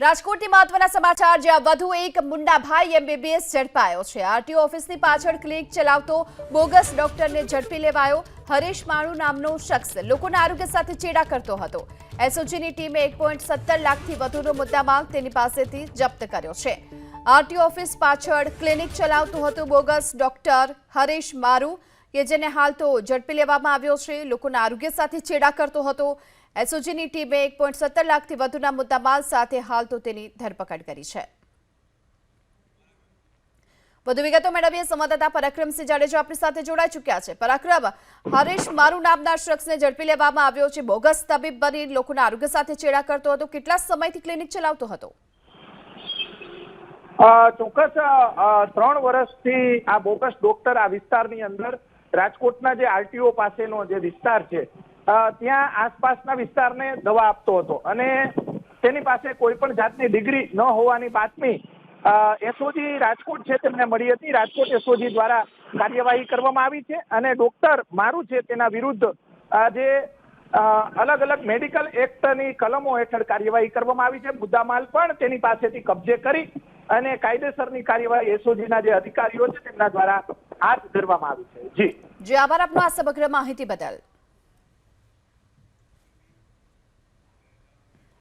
રાજકોટથી મહત્વના સમાચાર. જ્યાં વધુ એક મુંડાભાઈ એમબીબીએસ ઝડપાયો છે. આરટીઓ ઓફિસની પાછળ ક્લિનિક ચલાવતો બોગસ ડોક્ટરને ઝડપી લેવાયો હરીશ માણુ નામનો શખ્સ. લોકોના આરોગ્ય સાથે ચેડા કરતો હતો. એસઓજીની ટીમે એક પોઈન્ટ સત્તર લાખથી વધુનો મુદ્દામાલ તેની પાસેથી જપ્ત કર્યો છે. આરટીઓ ઓફિસ પાછળ ક્લિનિક ચલાવતો હતો બોગસ ડોક્ટર હરીશ મારુ કે જેને હાલ તો ઝડપી લેવામાં આવ્યો છે. લોકોના આરોગ્ય સાથે છેડા કરતો હતો. એસઓજીની ટીમે એક પોઈન્ટ સત્તર લાખથી વધુના મુદ્દામાલ સાથે હાલ તો તેની ધરપકડ કરી છે. વધુ વિગતો મેળવીએ સંવાદદાતા પરાક્રમસિંહ જાડેજા આપણી સાથે જોડાઈ ચૂક્યા છે. પરાક્રમ, હરીશ, મારુ નામના શખ્સને ઝડપી લેવામાં આવ્યો છે. બોગસ તબીબ બની લોકોના આરોગ્ય સાથે ચેડા કરતો હતો. કેટલા સમયથી ક્લિનિક ચલાવતો હતો? ચોક્કસ ત્રણ વર્ષથી આ બોગસ ડોક્ટર આ વિસ્તારની અંદર રાજકોટના જે આરટીઓ પાસેનો જે વિસ્તાર છે ત્યાં આસપાસના વિસ્તારને દવા આપતો હતો. અને તેની પાસે કોઈ પણ જાતની ડિગ્રી ન હોવાની બાતમી એસઓજી રાજકોટ છે તેમને મળી હતી. રાજકોટ એસઓજી દ્વારા કાર્યવાહી કરવામાં આવી છે અને ડોક્ટર મારું છે તેના વિરુદ્ધ જે અલગ અલગ મેડિકલ એક્ટની કલમો હેઠળ કાર્યવાહી કરવામાં આવી છે. મુદ્દામાલ પણ તેની પાસેથી કબજે કરી અને કાયદેસરની કાર્યવાહી એસઓજીના જે અધિકારીઓ છે તેમના દ્વારા હાથ ધરવામાં આવી છે. જી. જી, આભાર આપનો આ સમગ્ર માહિતી બદલ.